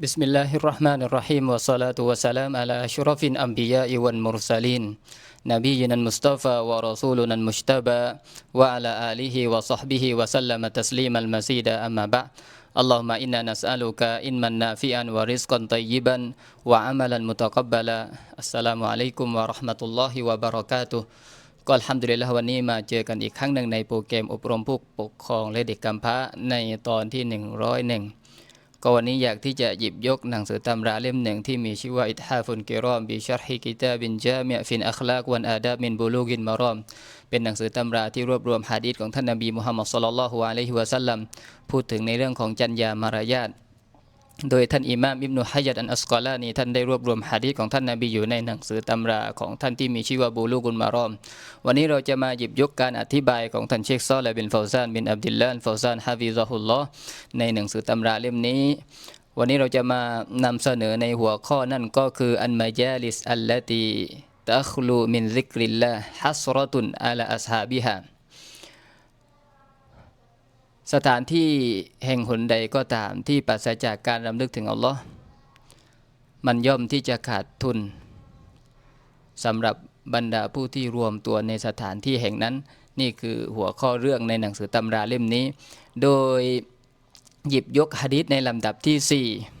بسم الله الرحمن الرحيم والصلاة والسلام على أشرف الأنبياء والمرسلين نبينا المصطفى ورسولنا المجتبى وعلى آله وصحبه وسلم تسليما مزيدا أما بعد اللهم إنا نسألك علما نافعا ورزقا طيبا وعملا متقبلا السلام عليكم ورحمة الله وبركاته ก็อัลฮัมดุลิลละฮ์วันนี้มาเจอกันอีกครั้งหนึ่งในโปรแกรมอบรมผู้ปกครองและเด็กกำพร้าในตอนที่ 101 ก็วันนี้อยากที่จะหยิบยกหนังสือตำราเล่มหนึ่งที่มีชื่อว่าอิทฮาฟุนกิรอมบิชารฮิกิตาบินจามิฟินอัคลากวันอาดามินบูลูกินมารอม เป็นหนังสือตำราที่รวบรวมฮะดีษของท่านนบีมุฮัมมัดสุลลัลฮุอะลัยฮิวะสัลลัมพูดถึงในเรื่องของจัญญามารยาท โดยท่านอิมามอิบนุฮัยัดอันอัสกอลานีท่านได้รวบรวมฮะดีษของท่านนบีอยู่ในหนังสือตำราของท่านที่มีชื่อว่าบูลูกุลมารอม วันนี้เราจะมาหยิบยกการอธิบายของท่านเชคซอลและบินฟาวซานบินอับดิลลาห์ฟาวซานฮะฟิซะฮุลลอในหนังสือตำราเล่มนี้ วันนี้เราจะมานำเสนอในหัวข้อนั่นก็คืออันมาจาลิสอัลลตีตัคลูมินซิกริลลาฮัสรตุนอาลาอัสฮาบิฮา สถานที่แห่งหนใดก็ตามที่ปราศจากการรำลึกถึงอัลลอฮ์มันย่อมที่จะขาดทุนสำหรับบรรดาผู้ที่รวมตัวในสถานที่แห่งนั้น นี่คือหัวข้อเรื่องในหนังสือตำราเล่มนี้ โดยหยิบยกฮะดิษในลำดับที่ 4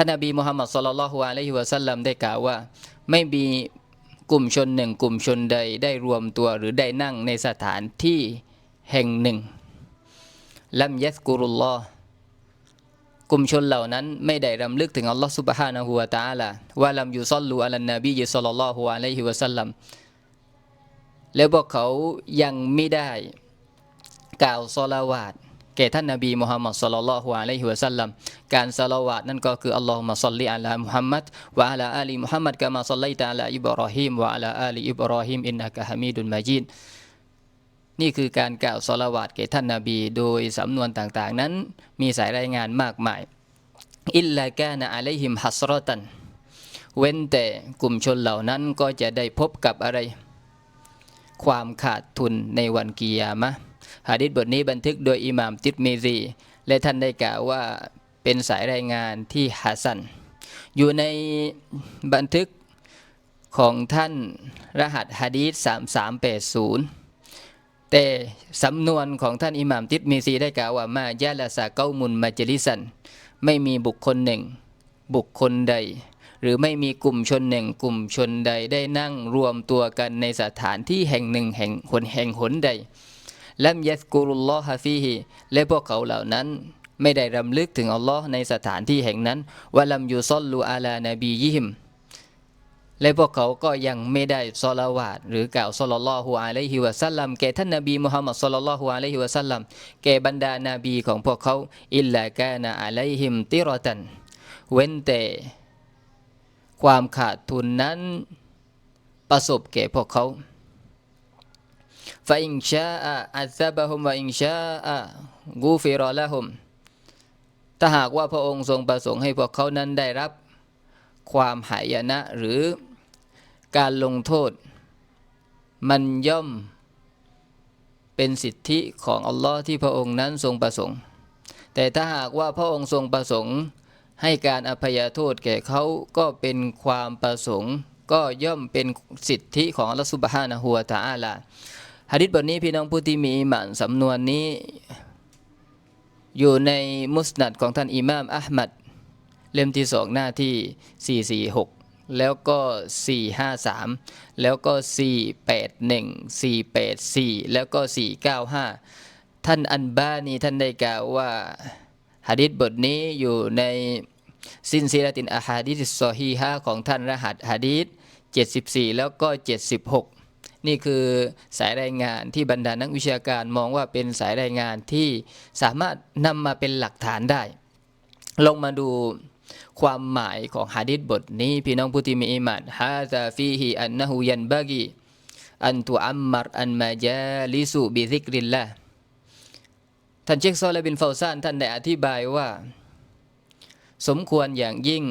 ท่านนบีมุฮัมมัดสุลลัลลอฮุอะลัยฮิวะสัลลัมได้กล่าวว่า ไม่มีกลุ่มชนหนึ่งกลุ่มชนใดได้รวมตัวหรือได้นั่งในสถานที่แห่งหนึ่งลัมยัสกุรุลลอฮ์กลุ่มชนเหล่านั้นไม่ได้รำลึกถึงอัลลอฮ์ซุบฮานะฮูวะตาลาว่าลัมยูซอลลูอัลนบียิสัลลัลลอฮุอะลัยฮิวะสัลลัมแล้วพวกเขายังไม่ได้กล่าวซอลาวาต แก่ท่านนบีมุฮัมมัดสัลลัลลอฮุอะลัยฮิวะสัลลัมการซาลาวาตนั่นก็คืออัลลอฮุมะซัลลิอะลามุฮัมมัดวะอะลาอาลีมุฮัมมัดกะมาซัลลัยตะอะลาอิบรอฮิมวะอะลาอาลีอิบรอฮิมอินนะกะฮะมีดุนมาจีดนี่คือการกล่าวซอลาวาตแก่ท่านนาบี โดยสำนวนต่างๆ นั้นมีสายรายงานมากมาย อิลลากานะอะลัยฮิมฮัสรอตัน เว้นแต่กลุ่มชนเหล่านั้นก็จะได้พบกับอะไร ความขาดทุนในวันกิยามะ หะดิษบทนี้บันทึกโดยอิหม่ามติดเมซี และท่านได้กล่าวว่าเป็นสายรายงานที่ฮัสัน อยู่ในบันทึกของท่านรหัสฮะดีษ3380 แต่สำนวนของท่านอิหม่ามติดมีซีได้กล่าวว่ามายาลาซาเก้ามุนมาจลิสัน ไม่มีบุคคลหนึ่ง บุคคลใด หรือไม่มีกลุ่มชนหนึ่ง กลุ่มชนใดได้นั่งรวมตัวกันในสถานที่แห่งหนึ่งแห่งหนแห่งหนใด ลัมยัสกุรุลลอฮะฟีฮิและพวกเขาเหล่านั้น ไม่ได้รำลึกถึงอัลลอฮ์ในสถานที่แห่งนั้นวะลัมยูซอลลูอาลานบียิฮิมและพวกเขาก็ยังไม่ได้ซอลาวาตหรือกล่าวซอลลัลอฮุอะลัยฮิวะสัลลัมแก่ท่านนบีมุฮัมมัดซอลลัลลอฮุอะลัยฮิวะสัลลัมแก่บรรดานาบีของพวกเขาอิลลากานะอะลัยฮิมติรอตัน เว้นแต่ความขาดทุนนั้นประสบแก่พวกเขา ฟาอิงชาอะอัซบะฮุมวะอิงชาอะกูฟิรอละฮุมถ้าหากว่าพระองค์ทรงประสงค์ให้พวกเขานั้นได้รับความหายนะหรือการลงโทษ มันย่อมเป็นสิทธิของอัลลอฮ์ที่พระองค์นั้นทรงประสงค์ แต่ถ้าหากว่าพระองค์ทรงประสงค์ ให้การอภัยโทษแก่เขาก็เป็นความประสงค์ ก็ย่อมเป็นสิทธิของอัลลอฮ์สุบฮานะฮูวตะอาลา ฮะดิษบทนี้พี่น้องผู้ที่มีอิหมันสำนวนนี้ อยู่ในมุสนัดของท่านอิหม่ามอัลมัดเล่มที่สองหน้าที่ 446 แล้วก็ 453 แล้วก็ 481 484 แล้วก็ 495 ท่านอันบานีท่านได้กล่าวว่าฮะดิษบทนี้อยู่ในซินซีรตินอาฮาดิษซอฮีฮาของท่านรหัสฮะดีษ74 แล้วก็ 76 นี่คือสายรายงานที่บรรดานักวิชาการมองว่าเป็นสายรายงานที่สามารถนำมาเป็นหลักฐานได้ ลงมาดูความหมายของหะดีษบทนี้ พี่น้องผู้ที่มีอิมานฮาซาฟีฮิอันนะฮูยันบากีอันตุอัมมัรอันมาจาลิสุบิซิกริลละท่านเชคซอลและบินฟาซานท่านได้อธิบายว่า สมควรอย่างยิ่ง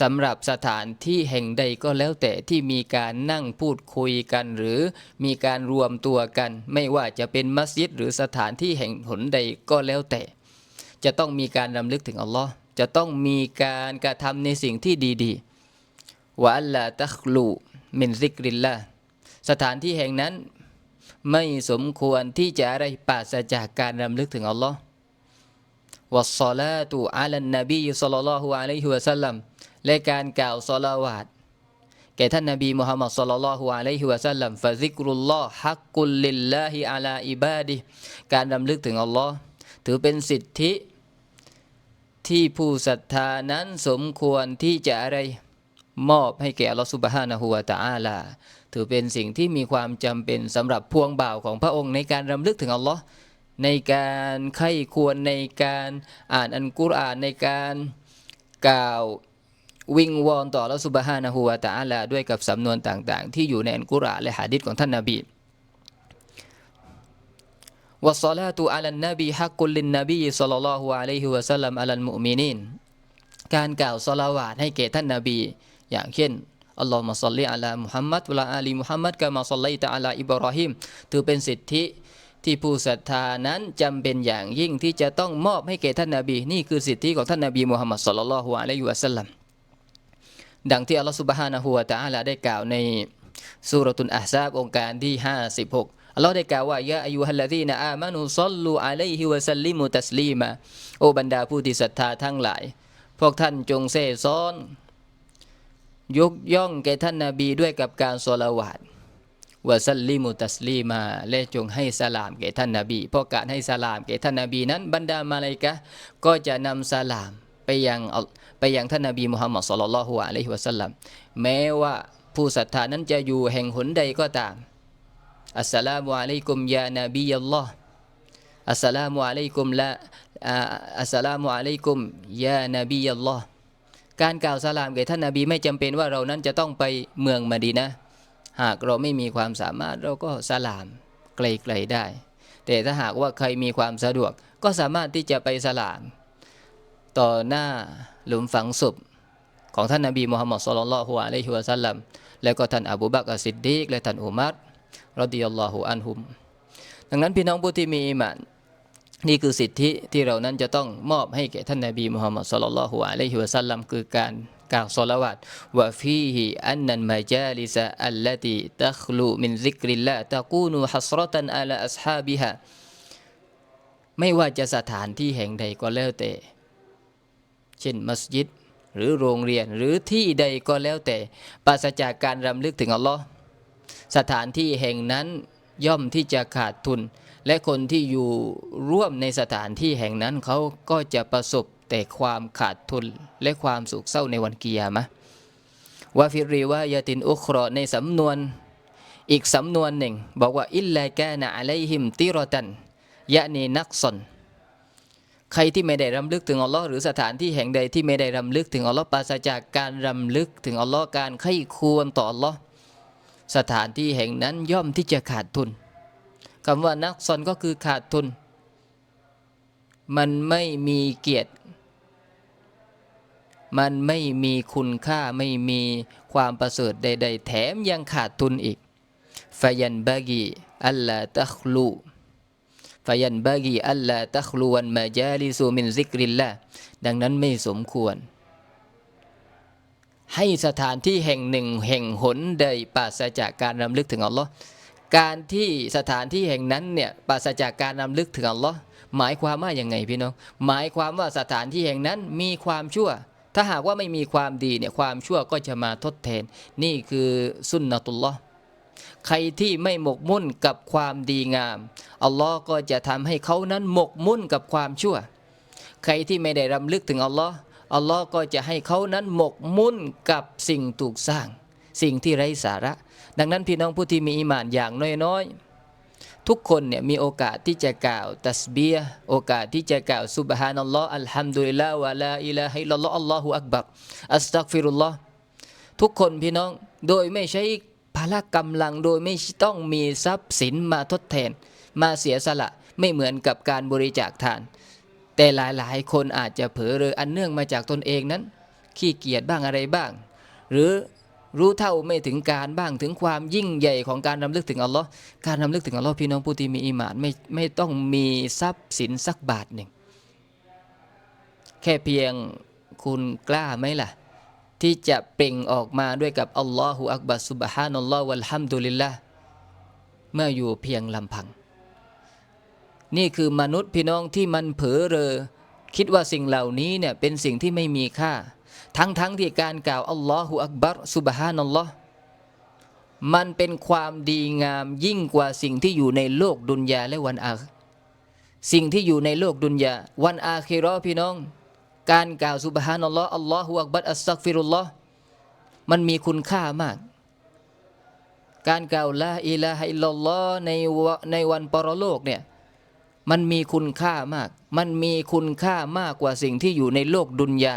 สำหรับสถานที่แห่งใดก็แล้วแต่ที่มีการนั่งพูดคุยกัน หรือมีการรวมตัวกัน ไม่ว่าจะเป็นมัสยิดหรือสถานที่แห่งหนใดก็แล้วแต่ จะต้องมีการรำลึกถึงอัลลอฮ์จะต้องมีการกระทำในสิ่งที่ดีๆวะอัลลาตัคลูมินซิกริลละสถานที่แห่งนั้นไม่สมควรที่จะอะไรปราศจากการรำลึกถึงอัลลอฮ์วัสซาลาตุอาลันนบีศ็อลลัลลอฮุอะลัยฮิวะซัลลัม และการกล่าวศอลาวาตแก่ท่านนบีมุฮัมมัดศ็อลลัลลอฮุอะลัยฮิวะซัลลัมฟะซิกรุลลอฮ์ฮักกุลลิลลาฮิอะลาอิบาดิการรำลึกถึงอัลลอฮ์ถือเป็นสิทธิ ที่ผู้ศรัทธานั้นสมควรที่จะอะไรมอบให้แก่อัลลอฮฺสุบฮานะฮูวะตะอาลาถือเป็นสิ่งที่มีความจำเป็นสำหรับพวงบ่าวของพระองค์ในการรำลึกถึงอัลลอฮ์ในการไข้ควรในการอ่านอันกุรอานในการกล่าว วิงวอนต่อละสุบฮานะฮูวาตาลาด้วยกับสำนวนต่างๆ ที่อยู่ในอันกุรอานและหะดิษของท่านนาบีวะซอลาตุอัลันนบีฮักกุลลินนบีสัลลัลลอฮุอะลัยฮิวะสัลลัมอัลัลมุมินินการกล่าวสลาวาดให้แก่ท่านนาบี อย่างเช่นอัลลอฮ์มาสัลลิอัลามุฮัมมัดวะลาอาลีมุฮัมมัดกามาสัลลิตะอัลาอิบรอฮิมถือเป็นสิทธิที่ผู้ศรัทธานั้นจำเป็นอย่างยิ่งที่จะต้องมอบให้แก่ท่านนาบี นี่คือสิทธิของท่านนาบีมุฮัมมัดสัลลัลลอฮุอะลัยฮิวะสัลลัม ดังที่อัลลอฮฺซุบฮานะฮูวะตะอาลาได้กล่าวในสุรตุนอะฮซาบองค์การที่ 56 อัลลอฮ์ได้กล่าวว่ายะอายุฮัลลดีนะอามานุซัลลูอะลัยฮิวะซัลลิมุตัสลีมาโอบรรดาผู้ที่ศรัทธาทั้งหลาย พวกท่านจงเซ่ซ้อน ยกย่องแก่ท่านนาบีด้วยกับการสลาวาตวะซัลลิมุตัสลีมาและจงให้สลามแก่ท่านนาบีเพราะการให้สลามแก่ท่านนาบีนั้นบรรดามาลาอิกะก็จะนำสลาม ไปยังอัลไปยังท่านนาบีมุฮัมมัดศ็อลลัลฮุอะลัยฮิวะสัลลัมแม้ว่าผู้ศรัทธานั้นจะอยู่แห่งหนใดก็ตาม อัสสลามุอะลัยกุมยานบีอัลลอฮ์อัสสลามุอะลัยกุมละอัสสลามุอะลัยกุมยานบีอัลลอฮ์การกล่าวสลามแก่ท่านนาบีไม่จำเป็นว่าเรานั้นจะต้องไปเมืองมะดีนะห์หากเราไม่มีความสามารถเราก็สลามไกลๆได้ แต่ถ้าหากว่าใครมีความสะดวกก็สามารถที่จะไปสลาม ต่อหน้าหลุมฝังศพของท่านนบีมุฮัมมัดศ็อลลัลลอฮุอะลัยฮิวะสัลลัมแล้วก็ท่านอบูบักรอัสซิดดีกและท่านอุมัรรอดิยัลลอฮุอันฮุม ดังนั้นพี่น้องผู้ที่มีอีหมานนี่คือสิทธิที่เรานั้นจะต้องมอบให้แก่ท่านนบีมุฮัมมัดศ็อลลัลลอฮุอะลัยฮิวะสัลลัมคือการกล่าวศอลาวาตวะฟีฮิอันนันมาจาลิซะอัลลตีตัคลูมินซิกริลลาตะกูนูฮัสรตันอาลาอัศฮาบิฮะไม่ว่าจะสถานที่แห่งใดก็แล้วแต่ เช่นมัสยิด หรือโรงเรียนหรือที่ใดก็แล้วแต่ปราศจากการรำลึกถึงอัลลอฮ์สถานที่แห่งนั้นย่อมที่จะขาดทุน และคนที่อยู่ร่วมในสถานที่แห่งนั้นเขาก็จะประสบแต่ความขาดทุนและความสุขเศร้าในวันกิยามะวาฟิริวายาตินอุครอในสำนวนอีกสำนวนหนึ่ง บอกว่าอิลลากานะอะลัยฮิมติรตันยะนีนักซอน ใครที่ไม่ได้รำลึกถึงอัลลอฮ์หรือสถานที่แห่งใดที่ไม่ได้รำลึกถึงอัลลอฮ์ปราศจากการรำลึกถึงอัลลอฮ์การไข้ควรต่ออัลลอฮ์สถานที่แห่งนั้นย่อมที่จะขาดทุนคำว่านักซอนก็คือขาดทุน มันไม่มีเกียรติ มันไม่มีคุณค่าไม่มีความประเสริฐใด ๆ แถมยังขาดทุนอีกฟายันบากีอัลลาตัคลู ยันบากีอัลลาตัคลูวันมาจาลิซูมินซิกริลละดังนั้นไม่สมควร ให้สถานที่แห่งหนึ่งแห่งหนใดปราศจากการรำลึกถึงอัลลอฮ์การที่สถานที่แห่งนั้นเนี่ยปราศจากการรำลึกถึงอัลลอฮ์หมายความว่าอย่างไงพี่น้อง หมายความว่าสถานที่แห่งนั้นมีความชั่ว ถ้าหากว่าไม่มีความดีเนี่ยความชั่วก็จะมาทดแทน นี่คือสุนนะตุลลอฮ์ ใครที่ไม่หมกมุ่นกับความดีงาม อัลลอฮ์ก็จะทำให้เขานั้นหมกมุ่นกับความชั่ว ใครที่ไม่ได้รำลึกถึงอัลลอฮ์อัลลอฮ์ก็จะให้เขานั้นหมกมุ่นกับสิ่งถูกสร้าง สิ่งที่ไร้สาระ ดังนั้นพี่น้องผู้ที่มีอีมานอย่างน้อยๆ ทุกคนเนี่ยมีโอกาสที่จะกล่าวตัสเบียโอกาสที่จะกล่าวซุบฮานัลลอฮ์อัลฮัมดุลิลลาห์วะลาอิลาฮะอิลลัลลอฮ์อัลลอฮุอักบัรอัสตักฟิรุลลอฮ์ทุกคนพี่น้องโดยไม่ใช้ ละกำลังโดยไม่ต้องมีทรัพย์สินมาทดแทน มาเสียสละไม่เหมือนกับการบริจาคทาน แต่หลายๆ คนอาจจะเผลอเรออันเนื่องมาจากตนเองนั้น ขี้เกียจบ้างอะไรบ้าง หรือรู้เท่าไม่ถึงการบ้างถึงความยิ่งใหญ่ของการรำลึกถึงอัลลอฮ์การรำลึกถึงอัลลอฮ์พี่น้องผู้ที่มีอีหมานไม่ไม่ต้องมีทรัพย์สินสักบาทหนึ่ง แค่เพียงคุณกล้าไหมล่ะ ที่จะเปล่งออกมาด้วยกับอัลลอฮฺอักบัสุบฮานัลลอฮ์วัลฮัมดุลิลละเมื่ออยู่เพียงลำพัง นี่คือมนุษย์พี่น้องที่มันเผลอเรอ คิดว่าสิ่งเหล่านี้เนี่ยเป็นสิ่งที่ไม่มีค่า ทั้งๆทที่การกล่าวอัลลอฮฺอักบัรสุบฮานัลลอฮ์มันเป็นความดีงามยิ่งกว่าสิ่งที่อยู่ในโลกดุนยาและวันอาสิ่งที่อยู่ในโลกดุนยาวันอาคิราะห์พี่น้อง การกล่าวสุบฮานัลลอฮ์อัลลอฮฺอักบัรอัสซักฟิรุลลอฮ์มันมีคุณค่ามาก การกล่าวละอิลาฮะอิลลัลลอฮ์ในวะในวันปรโลกเนี่ยมันมีคุณค่ามาก มันมีคุณค่ามากกว่าสิ่งที่อยู่ในโลกดุนยา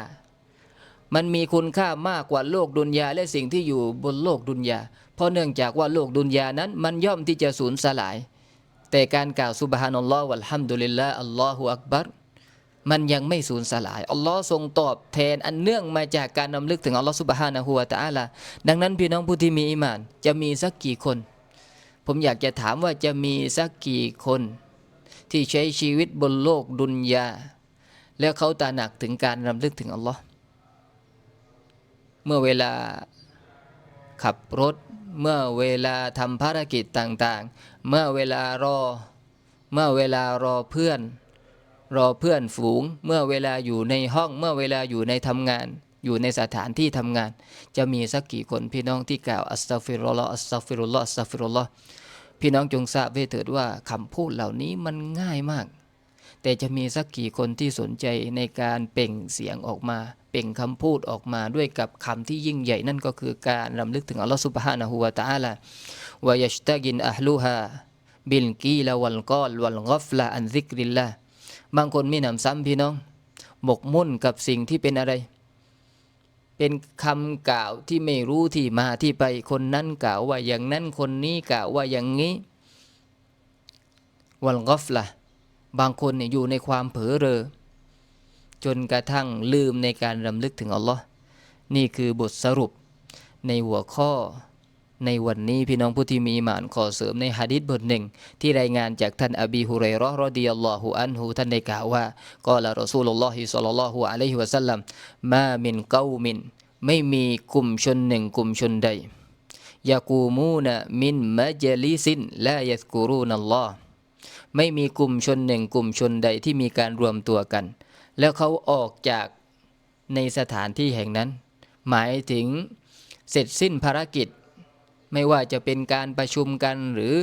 มันมีคุณค่ามากกว่าโลกดุนยาและสิ่งที่อยู่บนโลกดุนยา เพราะเนื่องจากว่าโลกดุนยานั้น มันย่อมที่จะสูญสลาย แต่การกล่าวสุบฮานัลลอฮ์วัลฮัมดุลิลลาห์อัลลอฮฺอักบัร มันยังไม่สูญสลาย อัลลอฮ์ทรงตอบแทนอันเนื่องมาจากการนำลึกถึงอัลลอฮ์สุบฮานะฮูวะตะอาลาดังนั้นพี่น้องผู้ที่มีอีมาน จะมีสักกี่คน ผมอยากจะถามว่าจะมีสักกี่คน ที่ใช้ชีวิตบนโลกดุนยา แล้วเขาตระหนักถึงการรำลึกถึงอัลลอฮ์เมื่อเวลาขับรถ เมื่อเวลาทำภารกิจต่างๆ เมื่อเวลารอ เมื่อเวลารอเพื่อน รอเพื่อนฝูง เมื่อเวลาอยู่ในห้อง เมื่อเวลาอยู่ในทำงาน อยู่ในสถานที่ทำงาน จะมีสักกี่คนพี่น้องที่กล่าวอัสตัฟิรุลลอฮ์อัสตัฟิรุลลอฮ์อัสตัฟิรุลลอฮ์พี่น้องจงทราบไว้เถิดว่าคำพูดเหล่านี้มันง่ายมาก แต่จะมีสักกี่คนที่สนใจในการเปล่งเสียงออกมา เปล่งคำพูดออกมาด้วยกับคำที่ยิ่งใหญ่นั่นก็คือการรำลึกถึงอัลลอฮฺสุบฮานะฮูวะตะอาลาวายชตะกินอัลลูฮาบิลกีลาวัลกอลวัลกอฟลาอันซิกริลลา บางคนมีหนำซ้ำพี่น้อง หมกมุ่นกับสิ่งที่เป็นอะไร เป็นคำกล่าวที่ไม่รู้ที่มาที่ไปคนนั้นกล่าวว่าอย่างนั้นคนนี้กล่าวว่าอย่างนี้วัลกอฟล่ะบางคนเนี่ยอยู่ในความเผลอเรอ จนกระทั่งลืมในการรำลึกถึงอัลลอฮ์นี่คือบทสรุปในหัวข้อ ในวันนี้พี่น้องผู้ที่มีหมานขอเสริมในฮะดิษบทหนึ่ง ที่รายงานจากท่านอบีฮุเรย์รอรอดิยัลลอฮุอันฮูท่านได้กล่าวว่ากล่าวรอซูลุลลอฮิศ็อลลัลลอฮุอะลัยฮิวะสัลลัมมามินเกามิน ไม่มีกลุ่มชนหนึ่งกลุ่มชนใดยากูมูนะมินมะเจลิซินลายัสกูรูนัลลอฮ์ไม่มีกลุ่มชนหนึ่งกลุ่มชนใดที่มีการรวมตัวกัน แล้วเขาออกจากในสถานที่แห่งนั้น หมายถึงเสร็จสิ้นภารกิจ ไม่ว่าจะเป็นการประชุมกันหรือ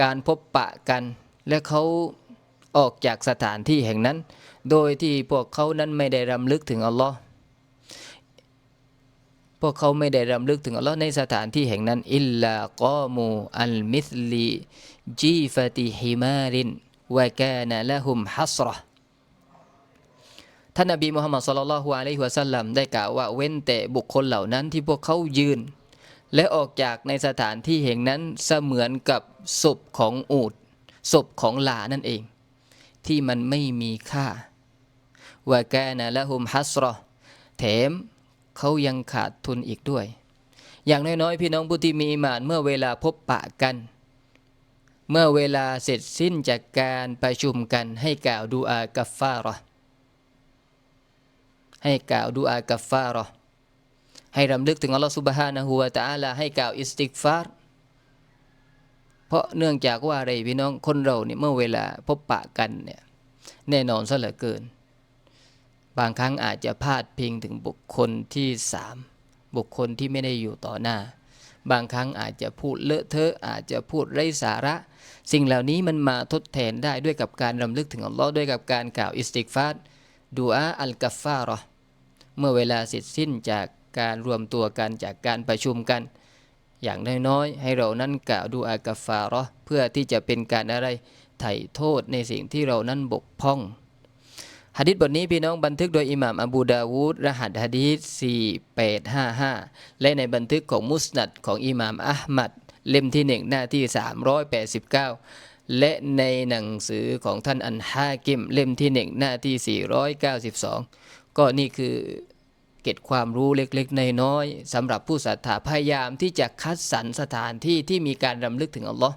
การพบปะกัน และเขาออกจากสถานที่แห่งนั้น โดยที่พวกเขานั้นไม่ได้รำลึกถึงอัลลอฮ์พวกเขาไม่ได้รำลึกถึงอัลลอฮ์ในสถานที่แห่งนั้นอิลลากอมูอัลมิสลีจีฟติฮิมารินวะกานะละหุมฮัสรอท่านนบีมุฮัมมัดสุลลัลฮุอะลัยฮิวะสัลลัมได้กล่าวว่าเว้นแต่บุคคลเหล่านั้นที่พวกเขายืน และออกจากในสถานที่แห่งนั้นเสมือนกับศพของอูดศพของลานั่นเอง ที่มันไม่มีค่าวะกานะละหุมฮัสรอแถมเขายังขาดทุนอีกด้วย อย่างน้อยๆ พี่น้องผู้ที่มีอิมานเมื่อเวลาพบปะกัน เมื่อเวลาเสร็จสิ้นจากการประชุมกันให้กล่าวดูอากัฟฟาระให้กล่าวดูอากัฟฟาระ ให้รำลึกถึงอัลลอฮฺสุบฮานะฮูวะตะอาลาให้กล่าวอิสติกฟารเพราะเนื่องจากว่าอะไรพี่น้องคนเราเนี่ยเมื่อเวลาพบปะกันเนี่ยแน่นอนซะเหลือเกิน บางครั้งอาจจะพาดพิงถึงบุคคลที่สามบุคคลที่ไม่ได้อยู่ต่อหน้า บางครั้งอาจจะพูดเลอะเทอะอาจจะพูดไร้สาระ สิ่งเหล่านี้มันมาทดแทนได้ด้วยกับการรำลึกถึงอัลลอฮ์ด้วยกับการกล่าวอิสติกฟารดูอาอัลกัฟฟาระเมื่อเวลาเสร็จสิ้นจาก การรวมตัวกันจากการประชุมกัน อย่างน้อยๆให้เรานั้นกล่าวดูอากาฟาร์เพื่อที่จะเป็นการอะไรไถ่โทษในสิ่งที่เรานั้นบกพร่องหะดิษบทนี้พี่น้องบันทึกโดยอิหม่ามอบูดาวูดรหัสหะดีษ4855 และในบันทึกของมุสนัดของอิหม่ามอัลมัดเล่มที่หนึ่งหน้าที่ 389 และในหนังสือของท่านอันฮากิม เล่มที่หนึ่งหน้าที่ 492 ก็นี่คือ เกร็ดความรู้เล็กๆน้อยๆสำหรับผู้ศรัทธาพยายามที่จะคัดสรรสถานที่ที่มีการรำลึกถึงอัลลอฮ์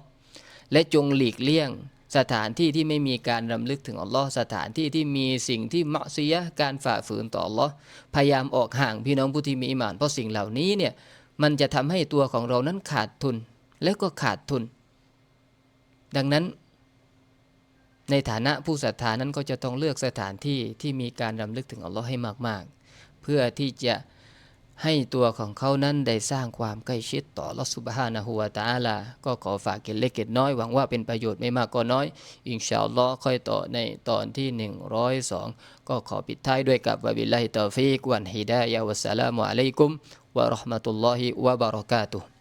และจงหลีกเลี่ยงสถานที่ที่ไม่มีการรำลึกถึงอัลลอฮ์สถานที่ที่มีสิ่งที่มะซียะการฝ่าฝืนต่ออัลลอฮ์พยายามออกห่างพี่น้องผู้ที่มีอิมาน เพราะสิ่งเหล่านี้เนี่ยมันจะทำให้ตัวของเรานั้นขาดทุนและก็ขาดทุน ดังนั้น ในฐานะผู้ศรัทธานั้นก็จะต้องเลือกสถานที่ที่มีการรำลึกถึงอัลลอฮ์ให้มากๆ พื่อที่จะให้ตัวของเขานั้นได้สร้างความใกล้ชิดต่อลอสุบฮานะฮุวาตาอาลา ก็ขอฝากเก็ดเล็กเก็ดน้อย หวังว่าเป็นประโยชน์ไม่มากก็น้อย อินชาอัลลอฮ์ค่อยต่อในตอนที่ 102 ก็ขอปิดท้ายด้วยกับวะบิลลาฮิตอฟิกวันฮิดายะวัสสลามุอะลัยกุมวะราะห์มะตุลลอฮิวะบะเราะกาตุฮ์